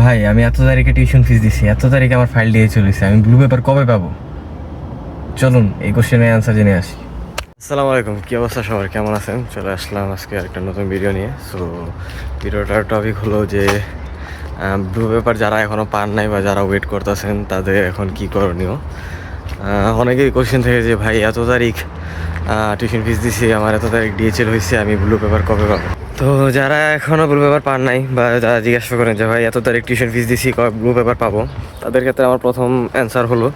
ভাই, আমি এত তারিখে টিউশন ফিস দিছি, এত তারিখে আমার ফাইল দিয়ে চলেছে, আমি ব্লু পেপার কবে পাবো? চলুন, এই কোশ্চেনের অ্যান্সার জেনে আসি। আসসালামু আলাইকুম, কী অবস্থা সবার? কেমন আছেন? চলে আসলাম আজকে একটা নতুন ভিডিও নিয়ে। সো ভিডিওটার টপিক হলো যে ব্লু পেপার যারা এখনও পান নাই বা যারা ওয়েট করতেছেন, তাদের এখন কি করণীয়? অনেকেই কোশ্চেন থেকে যে, ভাই, এত তারিখ টিউশন ফিস দিছি, আমার এত তারিখ ডিএচএল হয়েছে আমি ব্লু পেপার কবে পাবো? তো যারা এখনও ব্লু পেপার পান নাই বা যারা জিজ্ঞাসা করেন যে, ভাই, এত তারিখ টিউশন ফিস দিছি, কবে ব্লু পেপার পাবো? তাদের ক্ষেত্রে আমার প্রথম অ্যান্সার হলো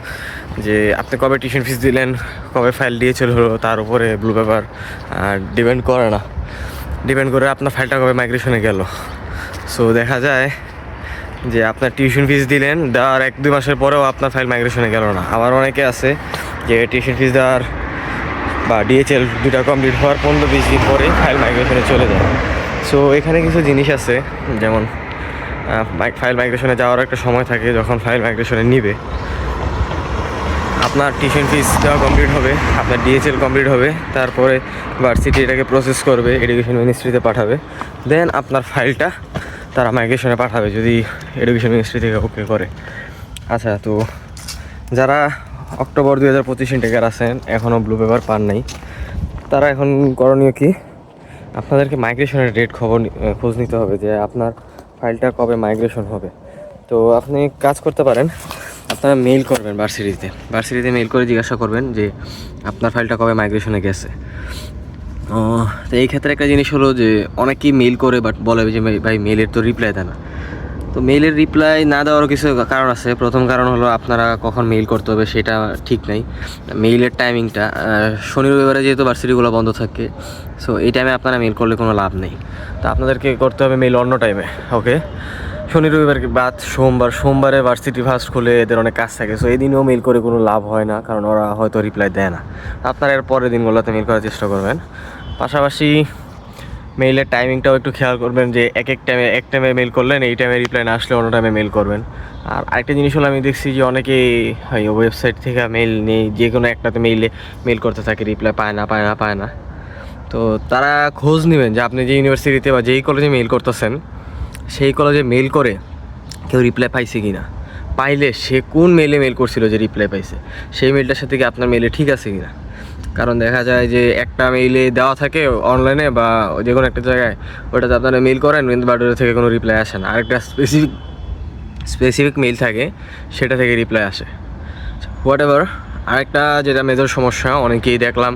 যে, আপনি কবে টিউশন ফিস দিলেন? কবে ফাইল ডিএচএল হলো? তার উপরে ব্লু পেপার ডিপেন্ড করে না। ডিপেন্ড করে আপনার ফাইলটা কবে মাইগ্রেশনে গেল? সো দেখা যায় যে, আপনার টিউশন ফিস দিলেন, দেওয়ার এক দুই মাসের পরেও আপনার ফাইল মাইগ্রেশনে গেল না। আবার অনেকে আছে যে টিউশন ফিস দেওয়ার বা ডিএচএল দুটা কমপ্লিট হওয়ার পনেরো বিশ দিন পরে ফাইল মাইগ্রেশনে চলে যায়। সো এখানে কিছু জিনিস আছে, যেমন ফাইল মাইগ্রেশনে যাওয়ার একটা সময় থাকে যখন ফাইল মাইগ্রেশনে নিবে। আপনার টিউশন ফিস দেওয়া কমপ্লিট হবে, আপনার ডিএচএল কমপ্লিট হবে, তারপরে ভার্সিটি এটাকে প্রসেস করবে এডুকেশন মিনিস্ট্রিতে পাঠাবে। দেন আপনার ফাইলটা তারা মাইগ্রেশনে পাঠাবে, যদি এডুকেশন মিনিস্ট্রি থেকে ওকে করে। আচ্ছা তো যারা অক্টোবর দুই হাজার পঁচিশ ইন্টেকার আছেন, এখনও ব্লু পেপার পান নাই। তারা এখন করণীয় কি? আপনাদেরকে মাইগ্রেশনের ডেট খবর খোঁজ নিতে হবে যে আপনার ফাইলটা কবে মাইগ্রেশন হবে। তো আপনি কাজ করতে পারেন, আপনারা মেইল করবেন ভার্সিটিতে। ভার্সিটিতে মেইল করে জিজ্ঞাসা করবেন যে আপনার ফাইলটা কবে মাইগ্রেশনে গেছে। তো এই ক্ষেত্রে একটা জিনিস হলো যে অনেকেই মেইল করে বাট বলে যে ভাই- ভাই মেইলের তো রিপ্লাই দেয় না। তো মেইলের রিপ্লাই না দেওয়ারও কিছু কারণ আছে। প্রথম কারণ হলো আপনারা কখন মেইল করতে হবে সেটা ঠিক নাই। মেইলের টাইমিংটা শনি রবিবারে যেহেতু ভার্সিটিগুলো বন্ধ থাকে সো এই টাইমে আপনারা মেইল করলে কোনো লাভ নেই। তো আপনাদেরকে করতে হবে মেইল অন্য টাইমে ওকে শনি রবিবার বাদ সোমবার, সোমবারে ভার্সিটি ফার্স্ট খুলে এদের অনেক কাজ থাকে সো এই দিনেও মেইল করে কোনো লাভ হয় না, কারণ ওরা হয়তো রিপ্লাই দেয় না। আপনারা এর পরের দিনগুলোতে মেইল করার চেষ্টা করবেন। পাশাপাশি মেইলের টাইমিংটাও একটু খেয়াল করবেন যে এক এক টাইমে এক টাইমে মেল করলেন, এই টাইমে রিপ্লাই না আসলে অন্য টাইমে মেল করবেন। আর আরেকটা জিনিস হলো, আমি দেখছি যে অনেকেই ওয়েবসাইট থেকে মেল নেই, যে কোনো একটাতে মেইলে মেল করতে থাকে রিপ্লাই পায় না পায় না পায় না। তো তারা খোঁজ নেবেন যে আপনি যে ইউনিভার্সিটিতে বা যেই কলেজে মেল করতেছেন, সেই কলেজে মেল করে কেউ রিপ্লাই পাইছে কি না পাইলে সে কোন মেলে মেল করছিল যে রিপ্লাই পাইছে? সেই মেলটার সাথে কি আপনার মেলে ঠিক আছে কি না কারণ দেখা যায় যে একটা মেইলে দেওয়া থাকে অনলাইনে বা যে কোনো একটা জায়গায়, ওটাতে আপনারা মেইল করেন, কিন্তু বাট থেকে কোনো রিপ্লাই আসে না। আরেকটা স্পেসিফিক স্পেসিফিক মেইল থাকে, সেটা থেকে রিপ্লাই আসে। হোয়াট এভার আরেকটা যেটা মেজর সমস্যা, অনেকেই দেখলাম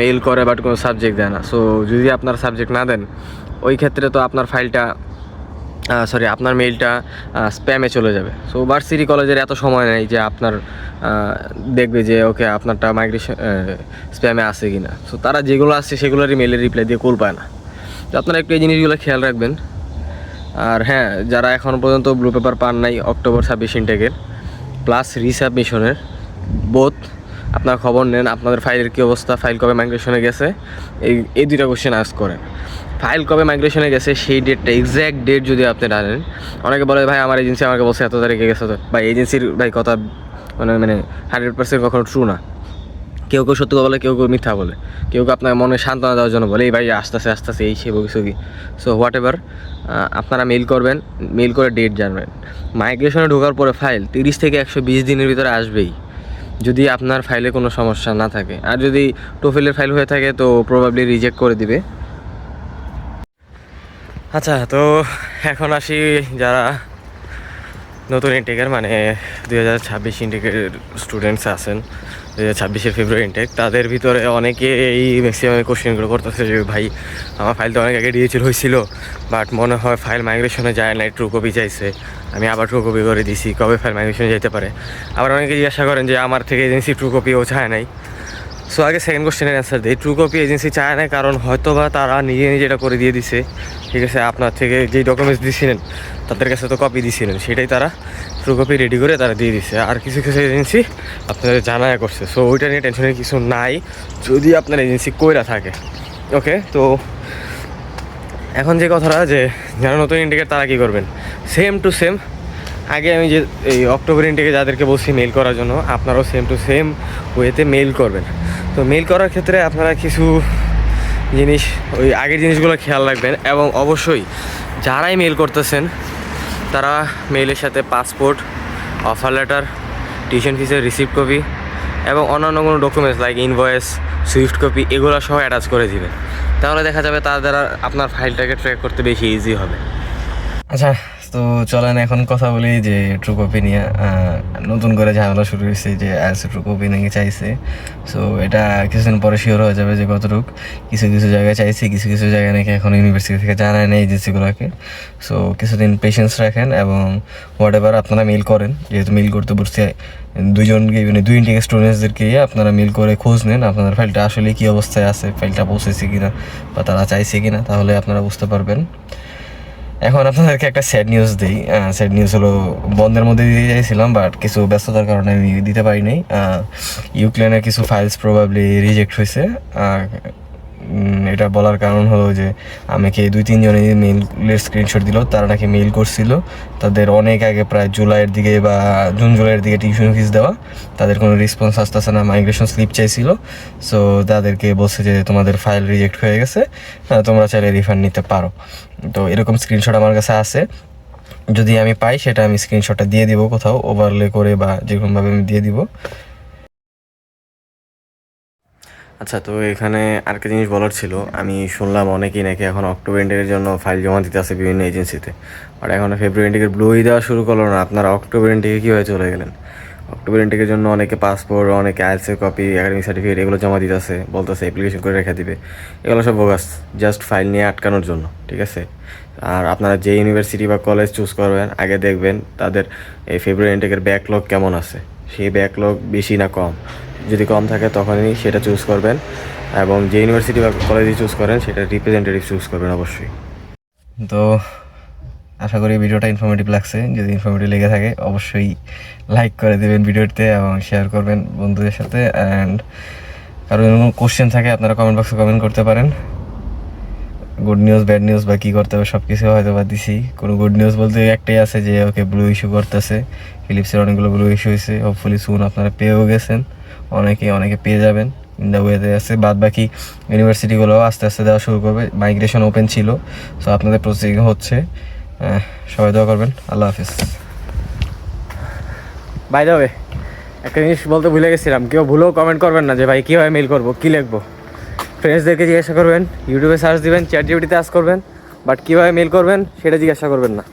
মেইল করে বাট কোনো সাবজেক্ট দেয় না। সো যদি আপনার সাবজেক্ট না দেন, ওই ক্ষেত্রে তো আপনার ফাইলটা সরি আপনার মেইলটা স্প্যামে চলে যাবে। সো ভার্সিটি কলেজের এত সময় নেই যে আপনার দেখবে যে ওকে আপনারটা মাইগ্রেশন স্প্যামে আছে কি না সো তারা যেগুলো আসছে সেগুলোরই মেইলের রিপ্লাই দিয়ে কুল পায় না। তো আপনারা একটু এই জিনিসগুলো খেয়াল রাখবেন। আর হ্যাঁ যারা এখন পর্যন্ত ব্লু পেপার পান নাই অক্টোবর ছাব্বিশ ইনটেকের প্লাস রিসাবমিশনের বোথ আপনার খবর নেন, আপনাদের ফাইলের কী অবস্থা, ফাইল কবে মাইগ্রেশনে গেছে? এই এই দুইটা কোশ্চেন আস করেন। ফাইল কবে মাইগ্রেশনে গেছে, সেই ডেটটা এক্স্যাক্ট ডেট যদি আপনি জানেন, অনেকে বলে, ভাই, আমার এজেন্সি আমাকে বলছে, এত তারিখে গেছে তো। ভাই এজেন্সির ভাই, কথা মানে মানে হান্ড্রেড পার্সেন্ট কখনো ট্রু না। কেউ কেউ সত্য বলে, কেউ কেউ মিথ্যা বলে। কেউ কেউ আপনার মনে সান্ত্বনা দেওয়ার জন্য বলে, এই ভাই আস্তে আস্তে আস্তে এই সে বগি সগি সো হোয়াট এভার আপনারা মেল করবেন মেল করে ডেট জানবেন। মাইগ্রেশনে ঢোকার পরে ফাইল তিরিশ থেকে একশো বিশ দিনের ভিতরে আসবেই। যদি আপনার ফাইলে কোনো সমস্যা না থাকে। আর যদি টোফেলের ফাইল হয়ে থাকে, তো প্রবাবলি রিজেক্ট করে দিবে। আচ্ছা তো এখন আসি যারা নতুন ইনটেকের মানে দুই হাজার ছাব্বিশ ইনটেকের স্টুডেন্টস আছেন, দুই হাজার ছাব্বিশের ফেব্রুয়ারি ইনটেক তাদের ভিতরে অনেকে এই ম্যাক্সিমাম কোশ্চেনগুলো করতেছে যে, ভাই, আমার ফাইল তো অনেক আগে ডিএচএল হয়েছিল বাট মনে হয় ফাইল মাইগ্রেশনে যায় না ট্রু কপি চাইছে আমি আবার ট্রু কপি করে দিছি, কবে ফাইল মাইগ্রেশনে যেতে পারে? আবার অনেকে জিজ্ঞাসা করেন যে, আমার থেকে এজেন্সি ট্রু কপিও চায় নাই। সো আগে সেকেন্ড কোশ্চেনের অ্যান্সার দিই। ট্রু কপি এজেন্সি চায় না কারণ হয়তো বা তারা নিজে নিজে এটা করে দিয়ে দিছে। ঠিক আছে, আপনার থেকে যেই ডকুমেন্টস দিছিলেন, তাদের কাছে তো কপি দিছিলেন। সেটাই তারা ট্রু কপি রেডি করে তারা দিয়ে দিছে। আর কিছু কিছু এজেন্সি আপনাদের জানায় করছে। সো ওইটা নিয়ে টেনশনের কিছু নাই, যদি আপনার এজেন্সি কইরা থাকে। ওকে তো এখন যে কথাটা যে যারা নতুন ইন্ডিকেট তারা কী করবেন? সেম টু সেম আগে আমি যে এই অক্টোবর ইন্টেকে যাদেরকে বলছি মেল করার জন্য, আপনারাও সেম টু সেম ওয়েতে মেল করবেন। তো মেল করার ক্ষেত্রে আপনারা কিছু জিনিস, ওই আগের জিনিসগুলো খেয়াল রাখবেন এবং অবশ্যই যারাই মেল করতেছেন, তারা মেলের সাথে পাসপোর্ট অফার লেটার টিউশন ফিসের রিসিপ্ট কপি এবং অন্যান্য কোনো documents like invoice swift copy এগুলো সহ অ্যাটাচ করে দিবেন। তাহলে দেখা যাবে তার দ্বারা আপনার ফাইলটাকে ট্র্যাক করতে বেশি ইজি হবে। আচ্ছা তো চলেন এখন কথা বলি যে ট্রু কপি নিয়ে নতুন করে ঝামেলা শুরু হয়েছে যে আজ ট্রু কপি নাকি চাইছে। সো এটা কিছুদিন পরে শিওর হয়ে যাবে যে কতটুক। কিছু কিছু জায়গায় চাইছে, কিছু কিছু জায়গায় নাকি এখন ইউনিভার্সিটি থেকে জানায় নেই এজেন্সিগুলোকে সো কিছুদিন পেশেন্স রাখেন এবং হোয়াট এভার আপনারা মেল করেন, যেহেতু মেল করতে বসছে দুইজনকে মানে দুই ইন্ডিয়া স্টুডেন্টসদেরকে আপনারা মেল করে খোঁজ নেন, আপনাদের ফাইলটা আসলে কী অবস্থায় আছে ফাইলটা পৌঁছেছে কিনা বা তারা চাইছে কিনা, তাহলে আপনারা বুঝতে পারবেন। এখন আপনাদেরকে একটা স্যাড নিউজ দিই। স্যাড নিউজ হলো, বন্ধের মধ্যে দিতে চাইছিলাম বাট কিছু ব্যস্ততার কারণে আমি দিতে পারিনি ইউক্রেনের কিছু ফাইলস প্রবাবলি রিজেক্ট হয়েছে এটা বলার কারণ হলো যে, আমাকে দুই, তিনজনে মেইলের স্ক্রিনশট দিল, তারা নাকি মেইল করছিল। তাদের অনেক আগে প্রায় জুলাইয়ের দিকে বা জুন, জুলাইয়ের দিকে টিউশন ফিস দেওয়া। তাদের কোনো রেসপন্স আসতেছে না মাইগ্রেশন স্লিপ চাইছিল। সো তাদেরকে বলছে যে, তোমাদের ফাইল রিজেক্ট হয়ে গেছে। তোমরা চাইলে রিফান্ড নিতে পারো। তো এরকম স্ক্রিনশট আমার কাছে আছে। যদি আমি পাই, সেটা আমি স্ক্রিনশটটা দিয়ে দিব কোথাও ওভারলে করে বা যেরকমভাবে আমি দিয়ে দিব। আচ্ছা তো এখানে আর আরেকটা জিনিস বলার ছিল। আমি শুনলাম অনেকেই নাকি এখন অক্টোবর এন্ডিংয়ের জন্য ফাইল জমা দিতে আছে বিভিন্ন এজেন্সিতে আর এখন ফেব্রুয়ারি এন্ডিংয়ের ব্লুই দেওয়া শুরু করল না। আপনারা অক্টোবর এন্ডিংয়ে কীভাবে চলে গেলেন? অক্টোবর এন্ডিংয়ের জন্য অনেকে পাসপোর্ট অনেকে আইএলসের কপি একাডেমিক সার্টিফিকেট এগুলো জমা দিতে দিতেছে বলতেছে অ্যাপ্লিকেশন করে রেখে দিবে। এগুলো সব বোগাস জাস্ট ফাইল নিয়ে আটকানোর জন্য, ঠিক আছে? আর আপনারা যে ইউনিভার্সিটি বা কলেজ চুজ করবেন, আগে দেখবেন তাদের এই ফেব্রুয়ারি এন্টেকের ব্যাকলগ কেমন আছে? সেই ব্যাকলগ বেশি না কম? যদি কম থাকে তখনই সেটা চুজ করবেন এবং যে ইউনিভার্সিটি বা কলেজে চুজ করেন, সেটা রিপ্রেজেন্টেটিভ চুজ করবেন অবশ্যই। তো আশা করি ভিডিওটা ইনফর্মেটিভ লাগছে। যদি ইনফর্মেটিভ লেগে থাকে, অবশ্যই লাইক করে দেবেন ভিডিওতে এবং শেয়ার করবেন বন্ধুদের সাথে। অ্যান্ড কারও যদি কোনো কোশ্চেন থাকে, আপনারা কমেন্ট বক্সে কমেন্ট করতে পারেন। গুড নিউজ ব্যাড নিউজ বা কী করতে হবে সব কিছু হয়তো বা দিছি। কোনো গুড নিউজ বলতে একটাই আছে যে, ওকে ব্লু ইস্যু করতেছে। ফিলিপসের অনেকগুলো ব্লু ইস্যু হয়েছে। হোপফুলি সুন আপনারা পেয়েও গেছেন। অনেকে অনেকে পেয়ে যাবেন। ইন দ্য ওয়েতে আছে। বাদ বাকি ইউনিভার্সিটিগুলো আস্তে আস্তে দেওয়া শুরু করবে। মাইগ্রেশন ওপেন ছিল। সো আপনাদের প্রসেসিং হচ্ছে। সবাই দোয়া করবেন। আল্লাহ হাফিজ। বাই দাবে একটা জিনিস বলতে ভুলে গেছিলাম। কেউ ভুলেও কমেন্ট করবেন না যে, ভাই, কীভাবে মেল করব? কী লিখব? ফ্রেন্ডসদেরকে জিজ্ঞাসা করবেন ইউটিউবে সার্চ দিবেন চ্যাট জিপিটিতে আস করবেন বাট কীভাবে মেল করবেন, সেটা জিজ্ঞাসা করবেন না।